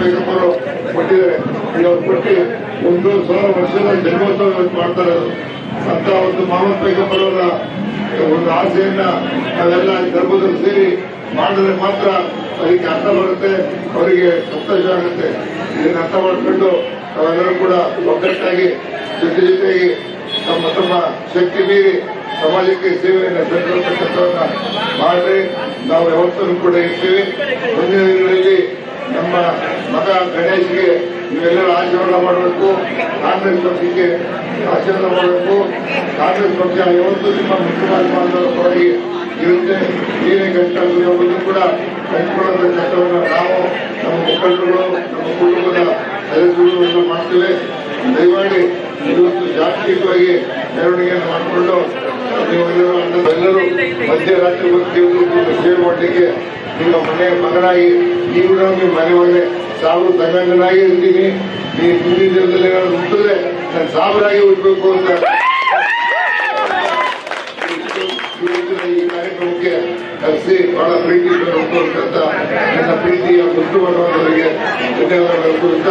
ಪೈಗಂಬರು ಕೊಟ್ಟಿದ್ದಾರೆ. ಅವ್ರು ಕೊಟ್ಟು ಒಂದು ಸಾವಿರ ವರ್ಷದ ಜನ್ಮೋತ್ಸವ ಮಾಡ್ತಾರೆ. ಅಂತ ಒಂದು ಮೊಹಮ್ಮದ್ ಪೈಗಂಬರವರ ಒಂದು ಆಸೆಯನ್ನ ನಾವೆಲ್ಲ ಧರ್ಮದಲ್ಲಿ ಸೇರಿ ಮಾಡಿದ್ರೆ ಮಾತ್ರ ಅದಕ್ಕೆ ಅರ್ಥ ಬರುತ್ತೆ, ಅವರಿಗೆ ಸಂತೋಷ ಆಗುತ್ತೆ. ಇದನ್ನ ಅರ್ಥ ಮಾಡಿಕೊಂಡು ನಾವೆಲ್ಲರೂ ಕೂಡ ಒಗ್ಗಟ್ಟಾಗಿ, ಜೊತೆ ಜೊತೆಗೆ ತಮ್ಮ ತಮ್ಮ ಶಕ್ತಿ ಮೀರಿ ಸಮಾಜಕ್ಕೆ ಸೇವೆಯನ್ನು ಸಲ್ಲಿಸತಕ್ಕಂಥವನ್ನ ಮಾಡಿ ನಾವು ಯಾವತ್ತೂ ಕೂಡ ಇರ್ತೀವಿ. ಮುಂದಿನ ದಿನಗಳಲ್ಲಿ ಮಗ ಗಣೇಶ್ಗೆ ನೀವೆಲ್ಲರೂ ಆಶೀರ್ವಾದ ಮಾಡಬೇಕು. ಕಾಂಗ್ರೆಸ್ ಪಕ್ಷಕ್ಕೆ ಆಶೀರ್ವಾದ ಮಾಡಬೇಕು. ಕಾಂಗ್ರೆಸ್ ಪಕ್ಷ ಯಾವತ್ತೂ ನಿಮ್ಮ ಮುಖ್ಯಮಂತ್ರಿ ಮಾಡುವ ಪರವಾಗಿ ಇರುತ್ತೆ. ಏನೇ ಕಷ್ಟ ಯಾವತ್ತೂ ಕೂಡ ಕೈಗೊಳ್ಳದ ಕಷ್ಟವನ್ನು ನಾವು, ನಮ್ಮ ಮುಖಂಡರು ನಮ್ಮ ಕುಟುಂಬದ ಸದಸ್ಯರು ಎಲ್ಲ ಮಾಡ್ತೇವೆ. ದಯಮಾಡಿ ಇವತ್ತು ಜಾಗತಿಕವಾಗಿ ಮೆರವಣಿಗೆಯನ್ನು ಮಾಡಿಕೊಂಡು ನೀವೆಲ್ಲರೂ ಎಲ್ಲರೂ ಮಧ್ಯರಾತ್ರಿ ಸೇವೆ ಮಾಡಲಿಕ್ಕೆ ನಿಮ್ಮ ಮನೆಯ ಮಗನಾಗಿ, ನೀವು ನಮಗೆ ಮನೆ ಮನೆ ಸಾವಿರ ಸಂಗನಾಗಿ ಇರ್ತೀನಿ. ನೀವು ಮುಂದಿನ ದಿನದಲ್ಲಿ ಹುಟ್ಟಿದ್ರೆ ನಾನು ಸಾವಿರಾಗಿ ಹುಟ್ಟಬೇಕು ಅಂತ. ಈ ಕಾರ್ಯಕ್ರಮಕ್ಕೆ ಕರೆಸಿ ಬಹಳ ಪ್ರೀತಿ ನನ್ನ ಪ್ರೀತಿಯ ಮುತ್ತು ಅನ್ನೋದರಿಗೆ ಧನ್ಯವಾದಗಳು ಅಂತ